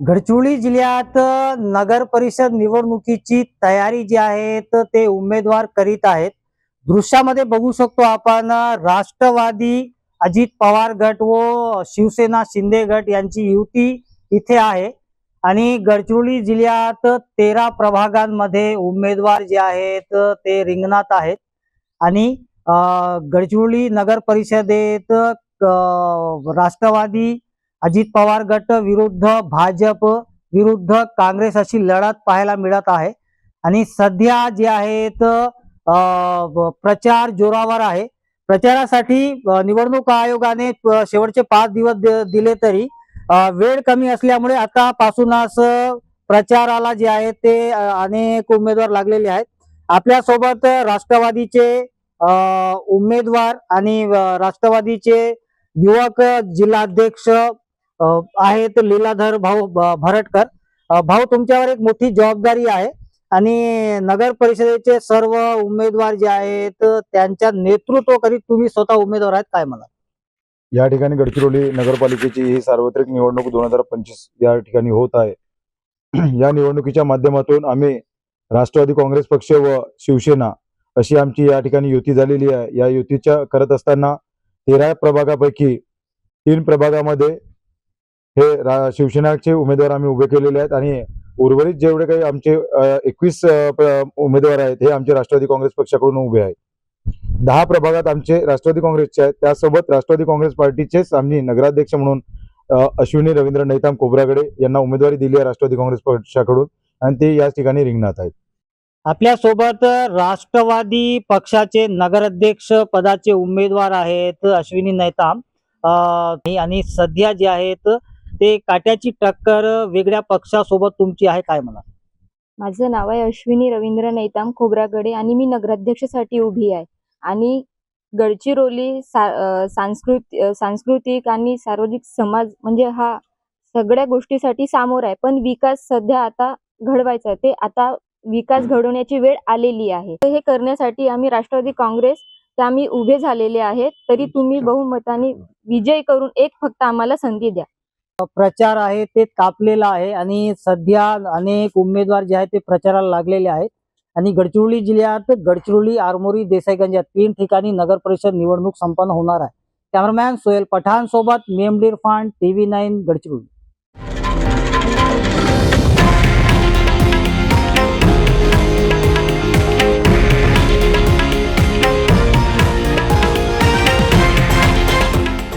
गडचिरोली जिल्ह्यात नगर परिषद निवडणुकीची तयारी जी आहे तर ते उमेदवार करीत आहेत. दृश्यामध्ये बघू शकतो आपण राष्ट्रवादी अजित पवार गट व शिवसेना शिंदे गट यांची युती इथे आहे. आणि गडचिरोली जिल्ह्यात तेरा प्रभागांमध्ये उमेदवार जे आहेत ते रिंगणात आहेत. आणि गडचिरोली नगर परिषदेत राष्ट्रवादी अजित पवार गट विरुद्ध भाजप विरुद्ध काँग्रेस अशी लढत पाहायला मिळत आहे. आणि सध्या जे आहेत प्रचार जोरावर आहे. प्रचारासाठी निवडणूक आयोगाने शेवटचे पाच दिवस दिले तरी वेळ कमी असल्यामुळे आतापासूनच प्रचाराला जे आहे ते अनेक उमेदवार लागलेले आहेत. आपल्यासोबत राष्ट्रवादीचे उमेदवार आणि राष्ट्रवादीचे युवक जिल्हाध्यक्ष आहेत लीलाधर भाऊ भरटकर. भाऊ तुमच्यावर एक मोठी जबाबदारी आहे. आणि नगर परिषदेचे सर्व उमेदवार जे आहेत त्यांच्या नेतृत्व करीत तुम्ही स्वतः उमेदवार आहेत काय मला या ठिकाणी गडचिरोली नगरपालिकेची ही सार्वत्रिक निवडणूक दोन हजार पंचवीस या ठिकाणी होत आहे. या निवडणुकीच्या माध्यमातून आम्ही राष्ट्रवादी काँग्रेस पक्ष व शिवसेना अशी आमची या ठिकाणी युती झालेली आहे. या युतीच्या करत असताना तेरा प्रभागापैकी तीन प्रभागामध्ये हे शिवसेनाचे उमेदवार आम्ही उभे केलेले आहेत आणि उर्वरित जेवढे काही आमचे एकवीस उमेदवार आहेत हे आमचे राष्ट्रवादी काँग्रेस पक्षाकडून उभे आहेत. दहा प्रभागात आमचे राष्ट्रवादी काँग्रेसचे आहेत. त्यासोबत राष्ट्रवादी काँग्रेस पार्टीचेच आम्ही नगराध्यक्ष म्हणून अश्विनी रवींद्र नैताम कोबरागडे यांना उमेदवारी दिली आहे राष्ट्रवादी काँग्रेस पक्षाकडून आणि ते याच ठिकाणी रिंगणात आहेत. आपल्यासोबत राष्ट्रवादी पक्षाचे नगराध्यक्ष पदाचे उमेदवार आहेत अश्विनी नैताम. आणि सध्या जे आहेत ते काट्याची टक्कर वेगळ्या पक्षासोबत तुमची आहे काय मला? माझं नाव आहे अश्विनी रवींद्र नैताम खोब्रागडे आणि मी नगराध्यक्षसाठी उभी आहे. आणि गडचिरोली सा सांस्कृत सांस्कृतिक आणि सार्वजनिक समाज म्हणजे हा सगळ्या गोष्टीसाठी सामोर आहे. पण विकास सध्या आता घडवायचा आहे. ते आता विकास घडवण्याची वेळ आलेली आहे. तर हे करण्यासाठी आम्ही राष्ट्रवादी काँग्रेस ते आम्ही उभे झालेले आहेत. तरी तुम्ही बहुमताने विजय करून एक फक्त आम्हाला संधी द्या. प्रचार आहे ते तापलेला आहे आणि सध्या अनेक उमेदवार जे आहेत ते प्रचाराला लागलेले आहेत. आणि गडचिरोली जिल्ह्यात गडचिरोली आरमोरी देसाईगंज या तीन ठिकाणी नगर परिषद निवडणूक संपन्न होणार आहे. कॅमेरामॅन सोहेल पठाण सोबत मेमडीर फांड टीव्ही नाईन गडचिरोली.